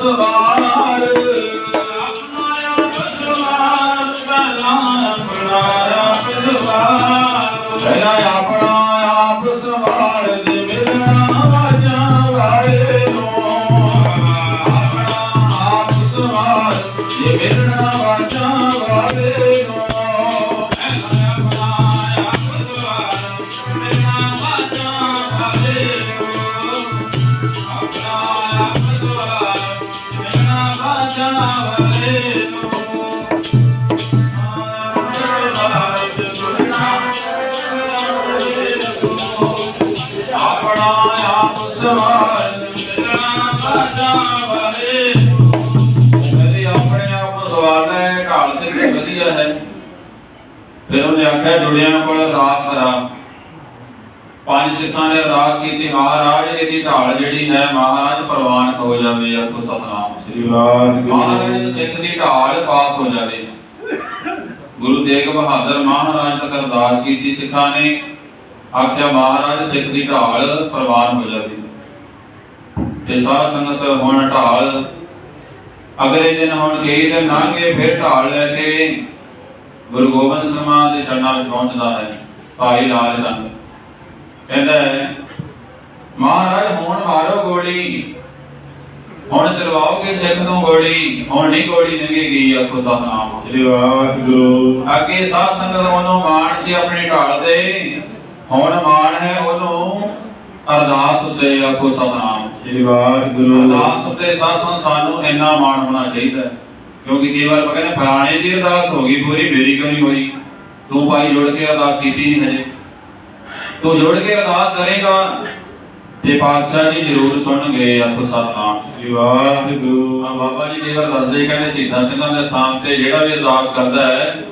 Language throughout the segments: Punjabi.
ਸਵਾਰ। ਆਪਣਾ ਰੱਬ ਸਵਾਰ ਪਹਿਲਾ ਆਪਣਾ ਰੱਬ ਸਵਾਰ ਪਹਿਲਾ ਆਪਣਾ ਆਪ ਸਵਾਰ ਜਿਵੇਂ ਆਵਾਜ਼ਾਂ ਵਾਲੇ ਨੂੰ। ਆਪਣਾ ਆਪ ਸਵਾਰ ਜਿਵੇਂ ਆਖਿਆ ਜੁੜਿਆਂ ਕੋਲ ਅਰਦਾਸ ਕਰਾ। ਪੰਜ ਸਿੱਖਾਂ ਨੇ ਅਰਦਾਸ ਕੀਤੀ ਮਹਾਰਾਜ ਇਹਦੀ ਢਾਲ ਜਿਹੜੀ ਹੈ ਮਹਾਰਾਜ ਪ੍ਰਵਾਨ ਹੋ ਜਾਵੇ ਆਖੋ ਸਤਨਾਮ ਸ੍ਰੀ ਮਹਾਰਾਜ ਸਿੱਖ ਦੀ ਢਾਲ ਪਾਸ ਹੋ ਜਾਵੇ। ਗੁਰੂ ਤੇਗ ਬਹਾਦਰ ਮਹਾਰਾਜ ਤੱਕ ਅਰਦਾਸ ਕੀਤੀ ਸਿੱਖਾਂ ਨੇ ਆਖਿਆ ਮਹਾਰਾਜ ਸਿੱਖ ਦੀ ਢਾਲ ਪ੍ਰਵਾਨ ਹੋ ਜਾਵੇ। ਤੇ ਸਾਧ ਸੰਗਤ ਹੁਣ ਢਾਲ ਅਗਲੇ ਦਿਨ ਹੁਣ ਕਈ ਦਿਨ ਲੰਘੇ ਫਿਰ ਢਾਲ ਲੈ ਕੇ ਗੁਰੂ ਗੋਬਿੰਦ ਮਹਾਰਾਜ ਦੇ ਚਰਨਾਂ ਵਿੱਚ ਪਹੁੰਚਦਾ ਹੈ ਭਾਈ ਲਾਲ ਚੰਦ। ਕਹਿੰਦਾ ਹੈ ਮਹਾਰਾਜ ਹੁਣ ਮਾਰੋ ਗੋਲੀ। ਹੁਣ ਚਲਵਾਓਗੇ ਸਿੱਖ ਤੋਂ ਗੋਲੀ ਹੁਣ ਨਹੀਂ ਗੋਲੀ ਲੰਘੇਗੀ ਆਖੋ ਸਤਨਾਮ। ਸ੍ਰੀ ਵਾਹਿਗੁਰੂ। ਅੱਗੇ ਸਾਧ ਸੰਗਤ ਉਹਨੂੰ ਮਾਣ ਸੀ ਆਪਣੀ ਢਾਲ ਤੇ ਹੁਣ ਮਾਣ ਹੈ ਉਹਨੂੰ ਅਰਦਾਸ ਉੱਤੇ ਆਖੋ ਸਤਨਾਮ। ਸ੍ਰੀ ਵਾਹਿਗੁਰੂ। ਅਰਦਾਸ ਉੱਤੇ ਸਾਧ ਸੰਗਤ ਸਾਨੂੰ ਇੰਨਾ ਮਾਣ ਹੋਣਾ ਚਾਹੀਦਾ ਹੈ। ਕਿਉਂਕਿ ਕਈ ਵਾਰ ਆਪਾਂ ਕਹਿੰਦੇ ਫਲਾਣੇ ਦੀ ਅਰਦਾਸ ਹੋ ਗਈ ਪੂਰੀ ਮੇਰੀ ਕਿਉਂ ਨਹੀਂ ਹੋਈ। ਤੂੰ ਭਾਈ ਜੁੜ ਕੇ ਅਰਦਾਸ ਕੀਤੀ ਨਹੀਂ ਹਜੇ। ਤੂੰ ਜੁੜ ਕੇ ਅਰਦਾਸ ਕਰੇਗਾ ਤੇ ਪਾਤਸ਼ਾਹ ਜੀ ਜ਼ਰੂਰ ਸੁਣਨਗੇ ਆਪ ਸਤਨਾਮ। ਸ੍ਰੀ ਵਾਹਿਗੁਰੂ। ਆ ਬਾਬਾ ਜੀ ਕਈ ਵਾਰ ਦੱਸਦੇ ਕਹਿੰਦੇ ਸਿੱਧਾ ਸਿੰਘਾਂ ਦੇ ਸਥਾਨ ਤੇ ਜਿਹੜਾ ਵੀ ਅਰਦਾਸ ਕਰਦਾ ਹੈ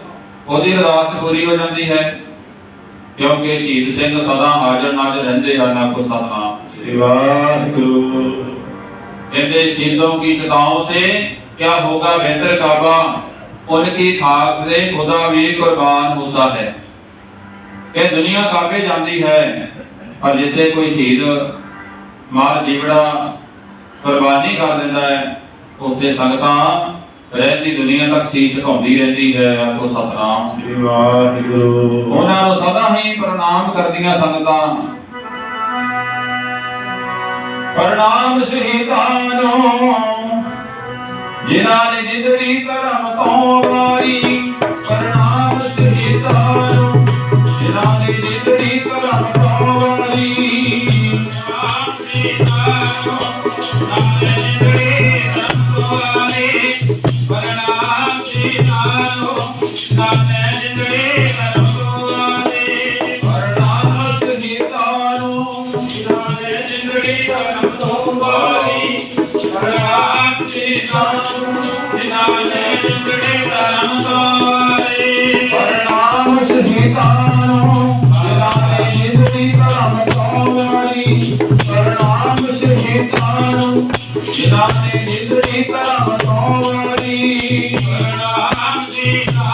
ਉਹਦੀ ਅਰਦਾਸ ਪੂਰੀ ਹੋ ਜਾਂਦੀ ਹੈ। ਕਿਉਂਕਿ ਸ਼ਹੀਦ ਸਿੰਘ ਸਦਾ ਹਾਜ਼ਰ ਨਾਜ਼ਰ ਰਹਿੰਦੇ ਹਨ ਆਪ ਸਤਨਾਮ। ਸ੍ਰੀ ਵਾਹਿਗੁਰੂ। ਕਹਿੰਦੇ ਸ਼ਹੀਦੋਂ ਕੀ ਚਤਾਉ ਸੇ? क्या होगा बेहतर काबा उनकी खाक से खुदा भी कुर्बान होता है ਇਹ ਦੁਨੀਆ ਕਾਬੇ ਜਾਂਦੀ ਹੈ ਪਰ ਜਿੱਥੇ ਕੋਈ ਸ਼ਹੀਦ ਮਾਰ ਜੀਵੜਾ ਕੁਰਬਾਨੀ ਕਰ ਦਿੰਦਾ ਹੈ ਉੱਥੇ ਸੰਗਤਾਂ ਰਹਿੰਦੀ ਦੁਨੀਆ ਤੱਕ ਸੀਸ ਝੁਕਾਉਂਦੀ ਰਹਿੰਦੀ ਹੈ ਆਖੋ ਸਤਨਾਮ ਸ੍ਰੀ ਵਾਹਿਗੁਰੂ ਉਹਨਾਂ ਨੂੰ ਸਦਾ ਹੀ ਪ੍ਰਣਾਮ ਕਰਦੀਆਂ ਸੰਗਤਾਂ ਪ੍ਰਣਾਮ ਸ਼ਹੀਦਾਂ ਨੂੰ ਜਿਨ੍ਹਾਂ ਨੇ ਜ਼ਿੰਦਗੀ ਧਰਮ ਤੋਂ ਵਾਰੀ, ਪ੍ਰਣਾਮ ਸ਼ਹੀਦਾਂ ਨੂੰ ਜਿਨ੍ਹਾਂ ਨੇ ਜ਼ਿੰਦਗੀ ਧਰਮ ਤੋਂ ਵਾਰੀ ਪ੍ਰਣਾਮ ਜਿਨ੍ਹਾਂ ਨੇ ਜ਼ਿੰਦਗੀ ਧਰਮ ਤੋਂ ਵਾਰੀ ਪ੍ਰਣਾਮ ਸ਼ਹੀਦਾਂ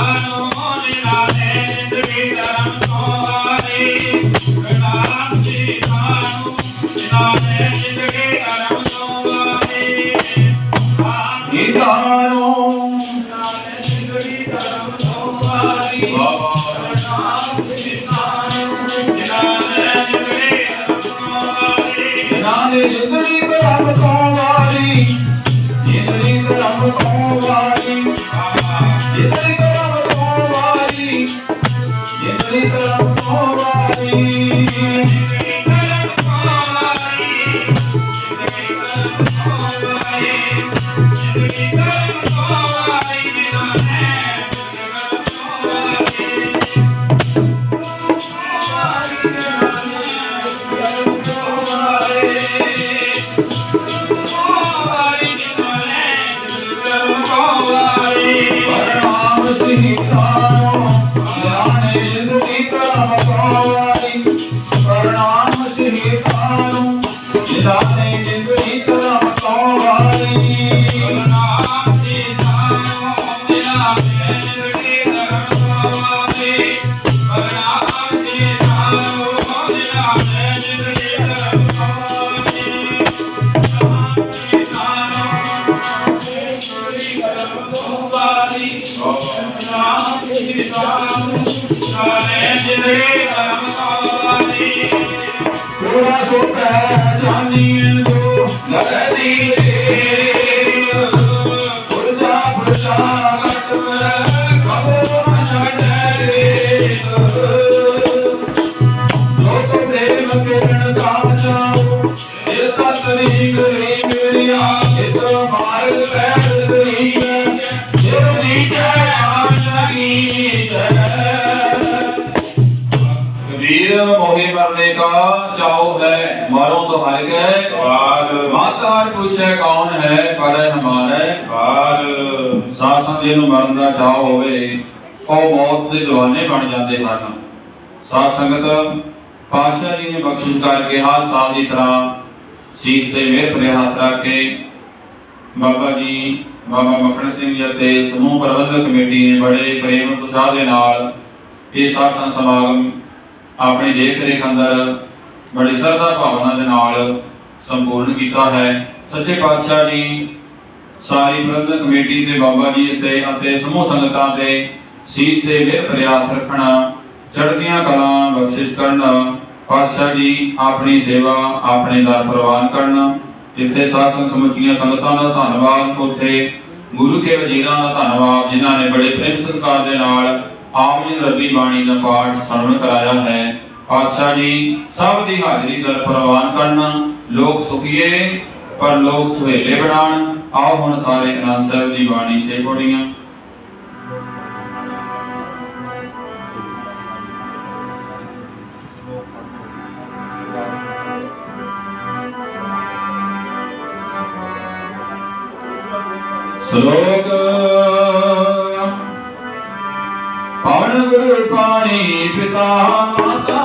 ਤਾਜ ਪੁੱਛੈ ਕੌਣ ਹੈ ਪੜੈ ਹਮਾਰੇ ਬਾਲ ਸਾਸਨ ਦੇ ਨੂੰ ਮਰਨ ਦਾ ਚਾਹ ਹੋਵੇ, ਉਹ ਮੌਤ ਦੇ ਜਵਾਨੇ ਬਣ ਜਾਂਦੇ ਹਨ। ਸਾਧ ਸੰਗਤ ਪਾਸ਼ਾ ਜੀ ਨੇ ਬਖਸ਼ਿਸ਼ ਕਰਕੇ ਹਰ ਸਾਲ ਦੀ ਤਰ੍ਹਾਂ ਸੀਸ ਤੇ ਮਿਹਰ ਭਰੇ ਹੱਥ ਰੱਖ ਕੇ ਬਾਬਾ ਜੀ, ਬਾਬਾ ਮੱਖਣ ਸਿੰਘ ਜੀ ਅਤੇ ਸਮੂਹ ਪ੍ਰਬੰਧਕ ਕਮੇਟੀ ਨੇ ਬੜੇ ਪ੍ਰੇਮ ਉਤਸ਼ਾਹ ਦੇ ਨਾਲ ਇਹ ਸਾਧ ਸੰਤ ਸਮਾਗਮ ਆਪਣੇ ਦੇਖ ਰੇਖ ਅੰਦਰ ਬੜੀ ਸਰਦਾ ਭਾਵਨਾ ਦੇ ਨਾਲ ਸੰਪੂਰਨ ਕੀਤਾ ਹੈ। ਸੱਚੇ ਪਾਤਸ਼ਾਹ ਜੀ, ਸਾਰੀ ਪ੍ਰਬੰਧਕ ਕਮੇਟੀ ਤੇ ਬਾਬਾ ਜੀ ਤੇ ਅਤੇ ਸਮੂਹ ਸੰਗਤਾਂ ਤੇ ਸੀਸ ਤੇ ਮਿਹਰ ਭਰਿਆ ਰੱਖਣਾ, ਚੜ੍ਹਦੀਆਂ ਕਲਾਂ ਬਖਸ਼ਿਸ਼ ਕਰਨਾ, ਪਾਤਸ਼ਾਹ ਜੀ, ਆਪਣੀ ਸੇਵਾ, ਆਪਣੇ ਦਰ ਪ੍ਰਵਾਨ ਕਰਨਾ। ਜਿੱਥੇ ਸਾਧ ਸਮੁੱਚੀਆਂ ਸੰਗਤਾਂ ਦਾ ਧੰਨਵਾਦ, ਉੱਥੇ ਗੁਰੂ ਕੇ ਵਜ਼ੀਰਾਂ ਦਾ ਧੰਨਵਾਦ, ਜਿਨ੍ਹਾਂ ਨੇ ਬੜੇ ਪ੍ਰੇਮ ਸਤਿਕਾਰ ਦੇ ਨਾਲ ਆਪ ਜੀ ਰੱਬੀ ਬਾਣੀ ਦਾ ਪਾਠ ਸਰਵਣ ਕਰਾਇਆ ਹੈ। ਪਾਤਸ਼ਾਹ ਜੀ, ਸਭ ਦੀ ਹਾਜ਼ਰੀ ਦਰ ਪ੍ਰਵਾਨ ਕਰਨਾ ਲੋਕ ਸੁਖੀਏ, ਪਰ ਲੋਕ ਸੁਹੇਲੇ ਬਣਾਉਣ ਆਓ ਹੁਣ ਸਾਰੇ ਅਨੰਦ ਸਾਹਿਬ ਦੀ ਬਾਣੀ ਛੇ ਪੌੜੀਆਂ। ਸ਼ਲੋਕ ਪਵਨ ਗੁਰੂ ਪਾਣੀ ਪਿਤਾ ਮਾਤਾ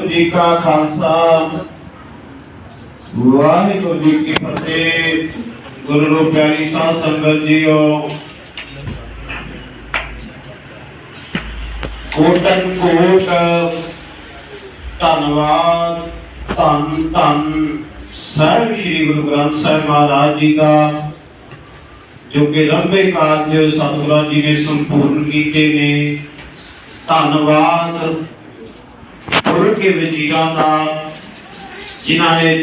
ਜੀ ਕਾ ਖਾਲਸਾ। ਵਾਹਿਗੁਰੂ ਜੀ ਕੀ ਫਤਿਹ। ਗੁਰੂ ਨੂੰ ਪਿਆਰੀ ਸਾਧ ਸੰਗਤ ਜੀਓ। ਕੋਟਨ ਕੋਟ, ਧੰਨਵਾਦ, ਧੰਨ ਧੰਨ। ਸਾਹਿਬ ਸ੍ਰੀ ਗੁਰੂ ਗ੍ਰੰਥ ਸਾਹਿਬ ਮਹਾਰਾਜ ਜੀ ਦਾ, ਜੋ ਕਿ ਲੰਬੇ ਕਾਰਜ ਸਤਿਗੁਰਾਂ ਜੀ ਨੇ ਸੰਪੂਰਨ ਕੀਤੇ ਨੇ। ਧੰਨਵਾਦ। ਗੁਰੂ ਕੇ ਵਜ਼ੀਰਾਂ ਦਾ ਜਿਨ੍ਹਾਂ ਨੇ